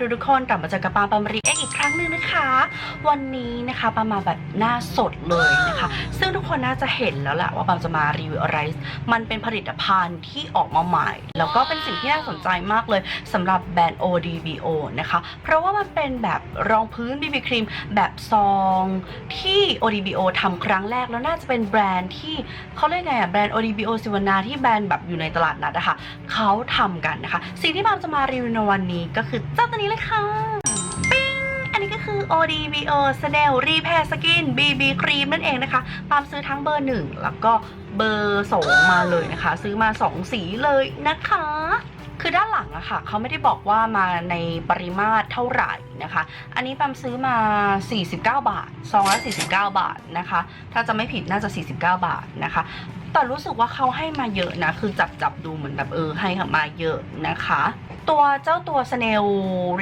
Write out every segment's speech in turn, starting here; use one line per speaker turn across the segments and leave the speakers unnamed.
ทุกทุกคนกลับมาเจอกับปาปามรีเอ็กอีกครั้งหนึ่งนะคะ วันนี้นะคะปามาแบบหน้าสดเลยนะคะ ซึ่งทุกคนน่าจะเห็นแล้วแหละว่าปามจะมารีวิวอะไรมันเป็นผลิตภัณฑ์ที่ออกมาใหม่ แล้วก็เป็นสิ่งที่น่าสนใจมากเลยสำหรับแบรนด์ ODBO นะคะ เพราะว่ามันเป็นแบบรองพื้น BB ครีมแบบซองที่ ODBO ทำครั้งแรกแล้วน่าจะเป็นแบรนด์ที่เขาเรียกไงอะแบรนด์ ODBO สิวนาที่แบรนด์แบบอยู่ในตลาดนัดอะค่ะเขาทำกันนะคะ สิ่งที่ปามจะมารีวิวในวันนี้ก็คือเจ้าตัวนี้เลยค่ะ ปิ้ง อันนี้ก็คือ ODBO Snail Repair Skin BB ครีมนั่นเองนะคะ ปามซื้อทั้งเบอร์ 1 แล้วก็เบอร์ 2 มาเลยนะคะ ซื้อมา 2 สีเลยนะคะ คือด้านหลังอะค่ะเขาไม่ได้บอกว่ามาในปริมาตรเท่าไหร่นะคะ อันนี้ปามซื้อมา 49 บาทซองละ49 บาทนะคะ ถ้าจะไม่ผิดน่าจะ 49 บาทนะคะแต่รู้สึกว่าเขาให้มาเยอะนะ คือจับจับดูเหมือนแบบเออให้มาเยอะนะคะ ตัวเจ้าตัว Snail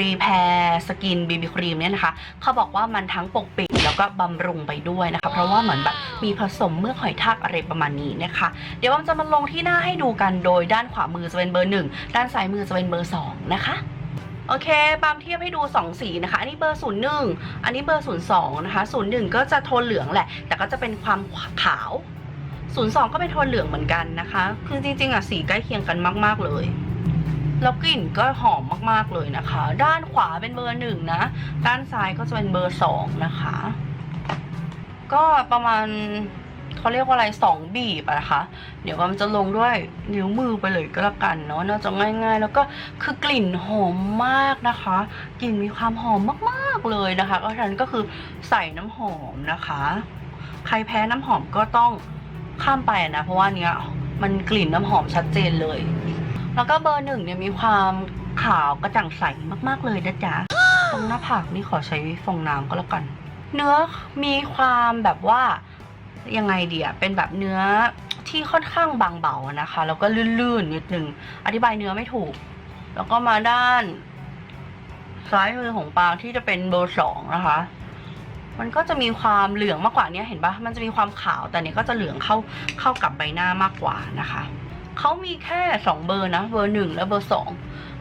Repair Skin BB Cream เนี่ยนะคะ เขาบอกว่ามันทั้งปกปิดแล้วก็บำรุงไปด้วยนะคะ เพราะว่าเหมือนแบบมีผสมเมือกหอยทากอะไรประมาณนี้นะคะ เดี๋ยวผมจะมาลงที่หน้าให้ดูกันโดยด้านขวามือจะเป็นเบอร์1ด้านซ้ายมือจะเป็นเบอร์2นะคะโอเค ปามเทียบให้ดู 2 สีนะคะ อันนี้เบอร์ 01 อันนี้เบอร์ 02 นะคะ 01 ก็จะโทนเหลืองแหละ แต่ก็จะเป็นความขาว 02 ก็เป็นโทนเหลืองเหมือนกันนะคะ คือจริงๆอะสีใกล้เคียงกันมาก ๆ เลย แล้วกลิ่นก็หอมมากๆเลยนะคะ ด้านขวาเป็นเบอร์หนึ่งนะ ด้านซ้ายก็จะเป็นเบอร์สองนะคะ ก็ประมาณเขาเรียกว่าอะไรสองบีบอะนะคะ เดี๋ยวมันจะลงด้วยนิ้วมือไปเลยก็แล้วกันเนาะน่าจะง่าย ๆ แล้วก็คือกลิ่นหอมมากนะคะ กลิ่นมีความหอมมากๆเลยนะคะ ก็ฉะนั้นก็คือใส่น้ำหอมนะคะ ใครแพ้น้ำหอมก็ต้องข้ามไปนะ เพราะว่าเนี้ยมันกลิ่นน้ำหอมชัดเจนเลย แล้วก็เบอร์หนึ่งเนี่ยมีความขาวกระจ่างใสมากๆเลยนะจ๊ะตรงหน้าผากนี่ขอใช้ฟองน้ำก็แล้วกัน เนื้อมีความแบบว่ายังไงเดียเป็นแบบเนื้อที่ค่อนข้างบางเบานะคะ แล้วก็ลื่นๆนิดนึงอธิบายเนื้อไม่ถูก แล้วก็มาด้าน ซ้ายมือของปางที่จะเป็นเบอร์สองนะคะ มันก็จะมีความเหลืองมากกว่านี้เห็นปะมันจะมีความขาวแต่เนี้ยก็จะเหลืองเข้าเข้ากับใบหน้ามากกว่านะคะ เขามีแค่สองเบอร์นะ เบอร์หนึ่งและเบอร์สอง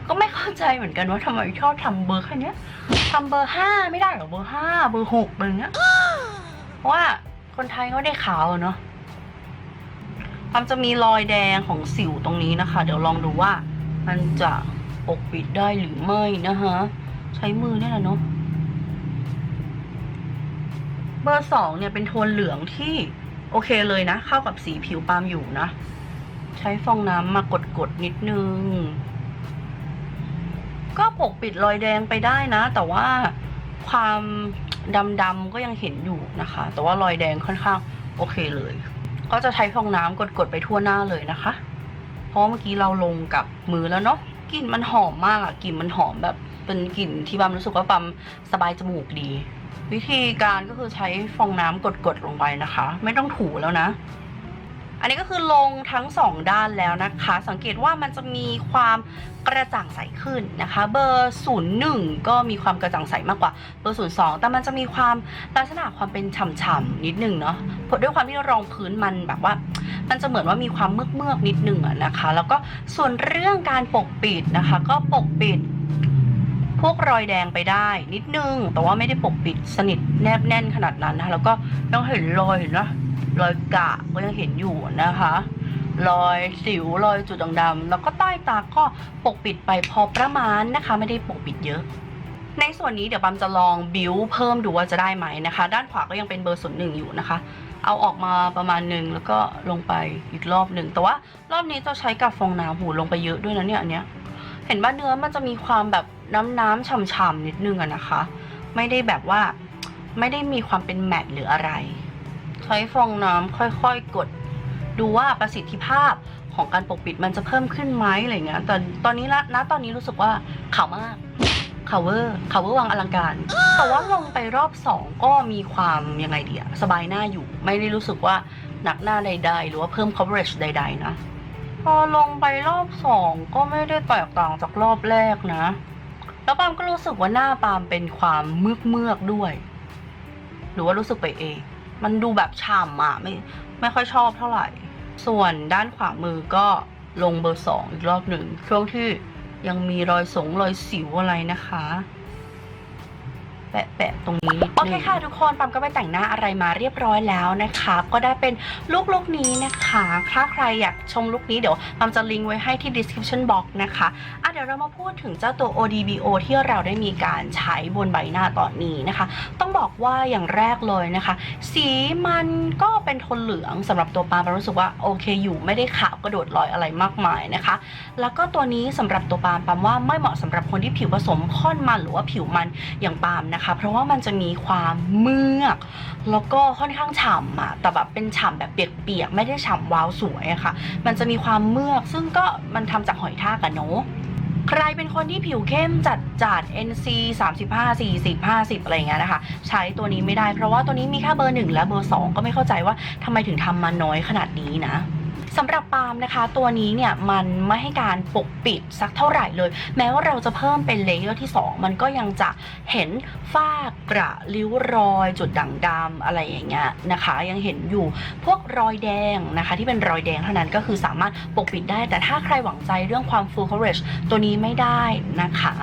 ก็ไม่เข้าใจเหมือนกันว่าทำไมชอบทำเบอร์แค่นี้ทำเบอร์ห้าไม่ได้หรอเบอร์ห้าเบอร์หกอะไรเงี้ยเพราะว่าคนไทยเขาได้ขาวเนาะมันจะมีรอยแดงของสิวตรงนี้นะคะ เดี๋ยวลองดูว่ามันจะปกปิดได้หรือไม่นะคะใช้มือเนี่ยแหละเนาะเบอร์สองเนี่ยเป็นโทนเหลืองที่โอเคเลยนะ เข้ากับสีผิวปาล์มอยู่นะ ใช้ฟองน้ำมากดๆนิดนึง ก็ปกปิดรอยแดงไปได้นะ แต่ว่าความดำๆก็ยังเห็นอยู่นะคะ แต่ว่ารอยแดงค่อนข้างโอเคเลย ก็จะใช้ฟองน้ำกดๆไปทั่วหน้าเลยนะคะ เพราะเมื่อกี้เราลงกับมือแล้วเนาะกลิ่นมันหอมมากอะกลิ่นมันหอมแบบ เป็นกลิ่นที่บัมรู้สึกว่าบัมสบายจมูกดี วิธีการก็คือใช้ฟองน้ำกดๆลงไปนะคะ ไม่ต้องถูแล้วนะ อันนี้ก็คือลงทั้งสองด้านแล้วนะคะ สังเกตว่ามันจะมีความกระจ่างใสขึ้นนะคะ เบอร์ 01 ก็มีความกระจ่างใสมากกว่าเบอร์ 02 แต่มันจะมีความลักษณะความเป็นฉ่ำๆนิดนึงเนาะด้วยความที่รองพื้นมันแบบว่า มันจะเหมือนว่ามีความเมือกเมือกๆนิดนึงนะคะ แล้วก็ส่วนเรื่องการปกปิดนะคะ ก็ปกปิดพวกรอยแดงไปได้นิดนึง แต่ว่าไม่ได้ปกปิดสนิทแนบแน่นขนาดนั้นนะคะแล้วก็ยังเห็นรอยเห็นนะ รอยกะก็ยังเห็นอยู่นะคะ รอยสิวรอยจุดด่างๆแล้วก็ใต้ตาก็ปกปิดไปพอประมาณนะคะ ไม่ได้ปกปิดเยอะในส่วนนี้เดี๋ยวบัมจะลองบิวเพิ่มดูว่าจะได้ไหมนะคะ ด้านขวาก็ยังเป็นเบอร์ศูนย์หนึ่งอยู่นะคะ เอาออกมาประมาณหนึ่งแล้วก็ลงไปอีกรอบหนึ่งแต่ว่ารอบนี้จะใช้กับฟองน้ำหูลงไปเยอะด้วยนะเนี่ยอันเนี้ยเห็นว่าเนื้อมันจะมีความแบบน้ำน้ำๆฉ่ำๆนิดนึงอะนะคะ ไม่ได้แบบว่าไม่ได้มีความเป็นแมตหรืออะไร ใช้ฟองน้ำค่อยๆ กด ดูว่าประสิทธิภาพของการปกปิดมันจะเพิ่มขึ้นไหมอะไรเงี้ยแต่ตอนนี้ละนะตอนนี้รู้สึกว่าขาวมากขาวเวอร์ขาวเวอร์วังอลังการ แต่ว่าลงไปรอบสองก็มีความยังไงเดียสบายหน้าอยู่ ไม่ได้รู้สึกว่าหนักหน้าใด ๆ หรือว่าเพิ่ม coverage ใด ๆ นะ พอลงไปรอบสองก็ไม่ได้แตกต่างจากรอบแรกนะ แล้วปาล์มก็รู้สึกว่าหน้าปาล์มเป็นความเมือกเมือกด้วย หรือว่ารู้สึกไปเอง มันดูแบบฉ่ำอะไม่ไม่ค่อยชอบเท่าไหร่ ส่วนด้านขวามือก็ลงเบอร์สองอีกรอบหนึ่งช่วงที่ยังมีรอยสงรอยสิวอะไรนะคะ แปะแปะตรงนี้นิดนึงโอเคค่ะทุกคนปั๊มก็ไปแต่งหน้าอะไรมาเรียบร้อยแล้วนะคะ ก็ได้เป็นลุคลุคนี้นะคะถ้าใครอยากชมลุคนี้เดี๋ยวปั๊มจะลิงก์ไว้ให้ที่ description box นะคะอะเดี๋ยวเรามาพูดถึงเจ้าตัว ODBO ที่เราได้มีการใช้บนใบหน้าตอนนี้นะคะ ต้องบอกว่าอย่างแรกเลยนะคะ สีมันก็เป็นโทนเหลืองสำหรับตัวปามปามรู้สึกว่าโอเคอยู่ไม่ได้ขาวกระโดดลอยอะไรมากมายนะคะ แล้วก็ตัวนี้สำหรับตัวปามปามว่าไม่เหมาะสำหรับคนที่ผิวผสมค่อนมันหรือว่าผิวมันอย่างปามนะคะเพราะว่ามันจะมีความเมือกแล้วก็ค่อนข้างฉ่ำอะแต่แบบเป็นฉ่ำแบบเปียกๆไม่ได้ฉ่ำวาวสวยอะค่ะ มันจะมีความเมือกซึ่งก็มันทำจากหอยทากอะเนาะใครเป็นคนที่ผิวเข้มจัดจัด NC 35 40 50 อะไรอย่างเงี้ยนะคะ ใช้ตัวนี้ไม่ได้เพราะว่าตัวนี้มีแค่เบอร์ 1 และเบอร์ 2 ก็ไม่เข้าใจว่าทำไมถึงทำมาน้อยขนาดนี้นะ สำหรับปาล์มนะคะ ตัวนี้เนี่ยมันไม่ให้การปกปิดสักเท่าไหร่เลย แม้ว่าเราจะเพิ่มเป็นเลเยอร์ที่ 2 มันก็ยังจะเห็นฝ้ากระริ้วรอยจุดด่างดำอะไรอย่างเงี้ยนะคะ ยังเห็นอยู่พวกรอยแดงนะคะ ที่เป็นรอยแดงเท่านั้นก็คือสามารถปกปิดได้ แต่ถ้าใครหวังใจเรื่องความ full coverage ตัวนี้ไม่ได้นะคะ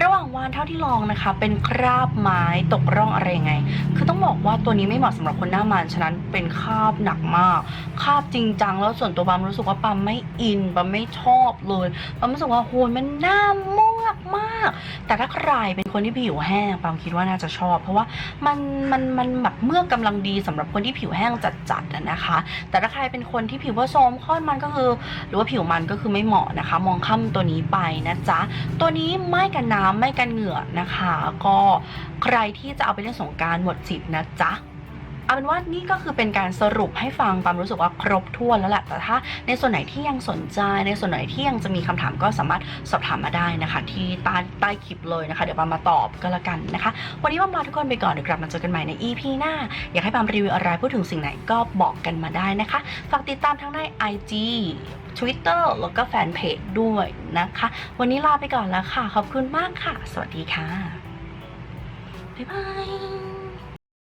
ระหว่างวันเท่าที่ลองนะคะ เป็นคราบไม้ตกร่องอะไรยังไง คือต้องบอกว่าตัวนี้ไม่เหมาะสำหรับคนหน้ามันฉะนั้นเป็นคราบหนักมากคราบจริงจังแล้วส่วนตัวปามรู้สึกว่าปามไม่อินปามไม่ชอบเลยปามรู้สึกว่าโหมันหน้ามากมาก แต่ถ้าใครเป็นคนที่ผิวแห้งปามคิดว่าน่าจะชอบ เพราะว่ามันมันมันแบบเมื่อกกำลังดีสำหรับคนที่ผิวแห้งจัดๆนะคะ แต่ถ้าใครเป็นคนที่ผิวผสมค่อนมันก็คือ หรือว่าผิวมันก็คือไม่เหมาะนะคะ มองข้ามตัวนี้ไปนะจ๊ะตัวนี้ไม่กันน้ำไม่กันเหงื่อนะคะ ก็ใครที่จะเอาไปเล่นสงการหมดสิทธิ์นะจ๊ะ เอาเป็นว่านี่ก็คือเป็นการสรุปให้ฟังความรู้สึกว่าครบถ้วนแล้วแหละแต่ถ้าในส่วนไหนที่ยังสนใจ ในส่วนไหนที่ยังจะมีคำถามก็สามารถสอบถามมาได้นะคะ ที่ใต้ใต้คลิปเลยนะคะ เดี๋ยวปามาตอบก็แล้วกันนะคะ วันนี้ปามลาทุกคนไปก่อนเดี๋ยวกลับมาเจอกันใหม่ใน EP หน้า อยากให้ปามรีวิวอะไรพูดถึงสิ่งไหนก็บอกกันมาได้นะคะฝากติดตามทั้งใน IG Twitter แล้วก็แฟนเพจด้วยนะคะ วันนี้ลาไปก่อนแล้วค่ะ ขอบคุณมากค่ะ สวัสดีค่ะ บ๊ายบาย